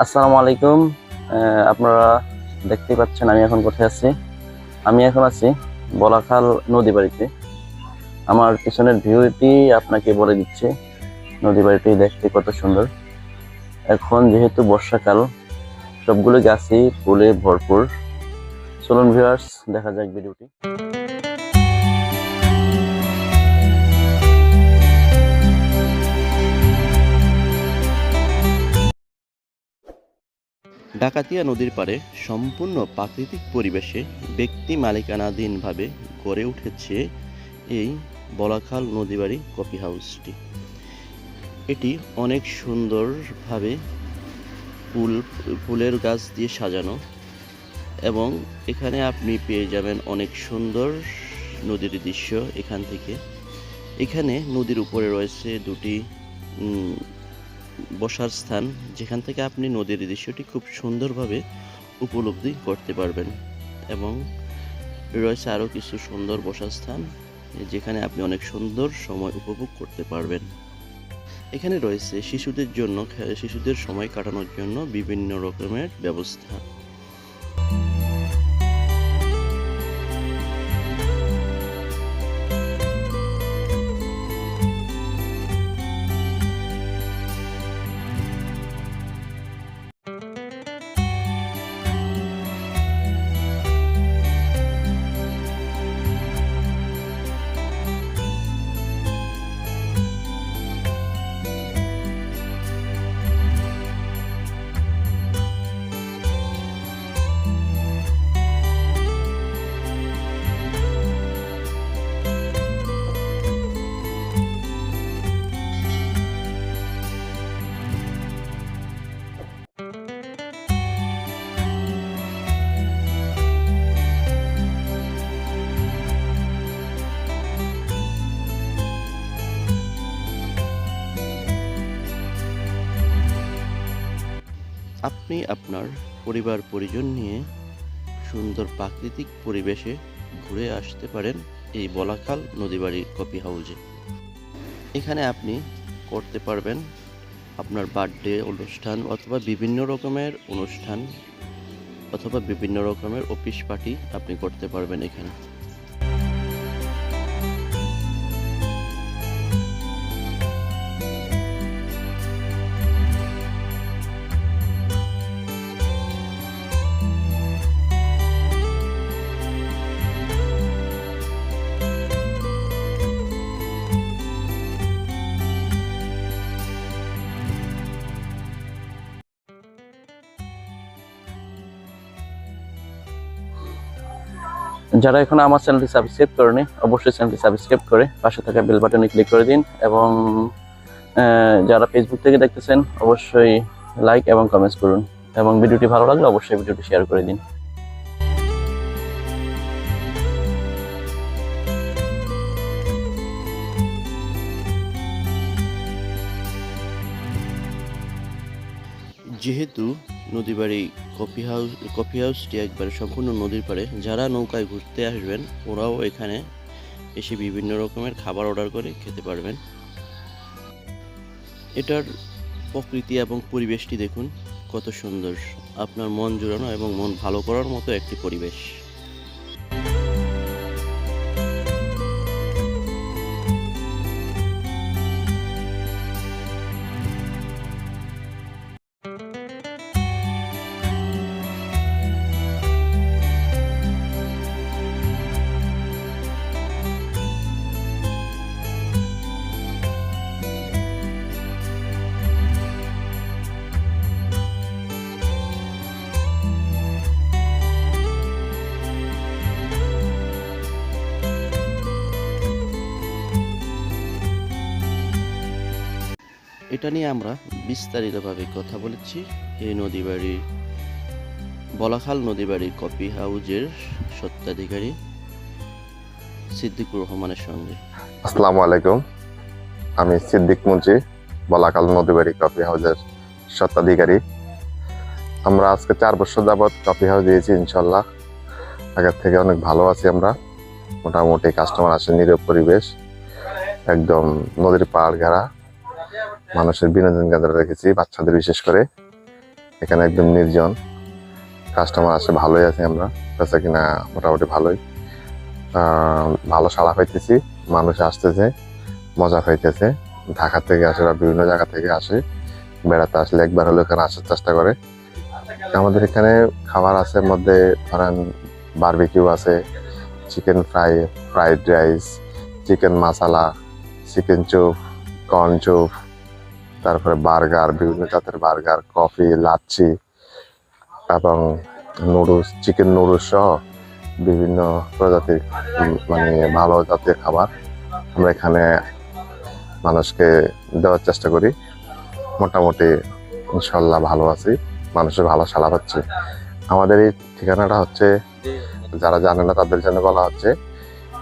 আসসালামু আলাইকুম। আপনারা দেখতেই পাচ্ছেন আমি এখন কোথায় আছি? আমি এখন আছি বলাখাল নদী বাড়িতে আমার পিছনের ভিউটি আপনাকে বলে দিচ্ছে নদী বাড়িটি দেখতে কত সুন্দর। এখন যেহেতু বর্ষাকাল, সবগুলো গাছই ফুলে ভরপুর। চলুন ভিউয়ার্স দেখা যাক ভিডিওটি। ডাকাতিয়া নদীর পাড়ে সম্পূর্ণ প্রাকৃতিক পরিবেশে ব্যক্তি মালিকানাধীনভাবে গড়ে উঠেছে এই বলাখাল নদীবাড়ি কফি হাউসটি। এটি অনেক সুন্দরভাবে ফুল, ফুলের গাছ দিয়ে সাজানো এবং এখানে আপনি পেয়ে যাবেন অনেক সুন্দর নদীর দৃশ্য এখান থেকে। এখানে নদীর উপরে রয়েছে দুটি বসার স্থান যেখান থেকে আপনি নদীর দৃশ্যটি খুব সুন্দরভাবে উপলব্ধি করতে পারবেন এবং রয়েছে আরও কিছু সুন্দর বসার স্থান যেখানে আপনি অনেক সুন্দর সময় উপভোগ করতে পারবেন। এখানে রয়েছে শিশুদের জন্য শিশুদের সময় কাটানোর জন্য বিভিন্ন রকমের ব্যবস্থা। আপনি আপনার পরিবার, পরিজন নিয়ে সুন্দর প্রাকৃতিক পরিবেশে ঘুরে আসতে পারেন এই বলাখাল নদীবাড়ি কফি হাউজে। এখানে আপনি করতে পারবেন আপনার বার্থডে অনুষ্ঠান অথবা বিভিন্ন রকমের অনুষ্ঠান অথবা বিভিন্ন রকমের অফিস পার্টি আপনি করতে পারবেন এখানে। যারা এখন আমার চ্যানেলটি সাবস্ক্রাইব করেনি, অবশ্যই চ্যানেলটি সাবস্ক্রাইব করে পাশে থাকা বেল বাটনে ক্লিক করে দিন এবং যারা ফেসবুক থেকে দেখতেছেন, অবশ্যই লাইক এবং কমেন্টস করুন এবং ভিডিওটি ভালো লাগলে অবশ্যই ভিডিওটি শেয়ার করে দিন। যেহেতু নদীবাড়ি কফি হাউস কফি হাউসটি একবারে সম্পূর্ণ নদীর পাড়ে। যারা নৌকায় ঘুরতে আসবেন, ওরাও এখানে এসে বিভিন্ন রকমের খাবার অর্ডার করে খেতে পারবেন। এটার প্রকৃতি এবং পরিবেশটি দেখুন, কত সুন্দর। আপনার মন জুড়ানো এবং মন ভালো করার মতো একটি পরিবেশ। এটা নিয়ে আমরা বিস্তারিতভাবে কথা বলেছি। এই নদীবাড়ির, বলাখাল নদীবাড়ির কফি হাউজের সত্ত্বাধিকারী সিদ্দিকুর রহমানের সঙ্গে। আসসালামু আলাইকুম। আমি সিদ্দিক মুন্সি বলাকাল নদীবাড়ি কফি হাউজের স্বত্বাধিকারী। আমরা আজকে চার বছর যাবৎ কফি হাউস দিয়েছি ইনশাল্লাহ আগের থেকে অনেক ভালো আছি আমরা। মোটামুটি কাস্টমার আসে, নীরব পরিবেশ। একদম নদীর পাড় ঘেরা। মানুষের বিনোদন কেন্দ্র রেখেছি, বাচ্চাদের বিশেষ করে। এখানে একদম নির্জন। কাস্টমার আসে ভালোই আছে আমরা। বেচা কিনা মোটামুটি ভালোই। ভালো সাড়া পাইতেছি। মানুষ আসতেছে, মজা পাইতেছে। ঢাকা থেকে আসে বা বিভিন্ন জায়গা থেকে আসে। বেড়াতে আসলে একবার হলেও এখানে আসার চেষ্টা করে। আমাদের এখানে খাবার আছে মধ্যে ধরেন বারবিকিউ আছে chicken fry fried rice chicken masala chicken চুপ কর্ন চুপ তারপরে বার্গার, বিভিন্ন জাতের বার্গার, কফি, লাচ্ছি এবং নুডলস, চিকেন নুডলস সহ বিভিন্ন প্রজাতির মানে ভালো জাতীয় খাবার আমরা এখানে মানুষকে দেওয়ার চেষ্টা করি। মোটামুটি ইনশাল্লাহ ভালো আছি, মানুষের ভালো সালা হচ্ছে। আমাদের এই ঠিকানাটা হচ্ছে, যারা জানে না তাদের জন্য বলা হচ্ছে,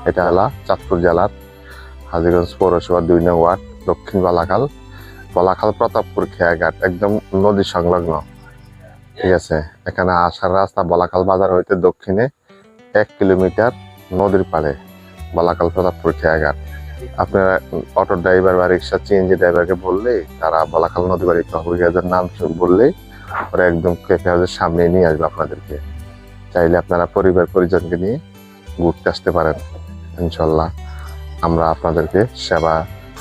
এটা হলো চাঁদপুর জেলার হাজিগঞ্জ পৌরসভা দুই নং ওয়ার্ড, দক্ষিণ বালাখাল। বলাখাল প্রতাপপুর খেয়াঘাট, একদম নদী সংলগ্ন। ঠিক আছে? এখানে আসার রাস্তা বলাখাল বাজার হইতে দক্ষিণে এক কিলোমিটার নদীর পাড়ে বলাখাল প্রতাপপুর খেয়াঘাট। আপনারা অটো ড্রাইভার বা রিক্সা সিএনজি ড্রাইভারকে বললেই তারা বলাখাল নদী বাড়ি কফিঘাটের নাম বললেই ওরা একদম কেফে হাউসের সামনে নিয়ে আসবে আপনাদেরকে। চাইলে আপনারা পরিবার পরিজনকে নিয়ে ঘুরতে আসতে পারেন, ইনশাল্লাহ। আমরা আপনাদেরকে সেবা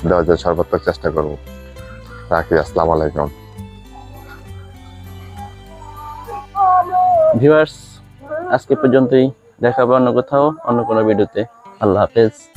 দেওয়ার জন্য সর্বাত্মক চেষ্টা করব। রাখি আসসালামু আলাইকুম। ভিউয়ার্স আজকে পর্যন্তই। দেখাবো অন্য কোথাও অন্য কোনো ভিডিওতে। আল্লাহ হাফেজ।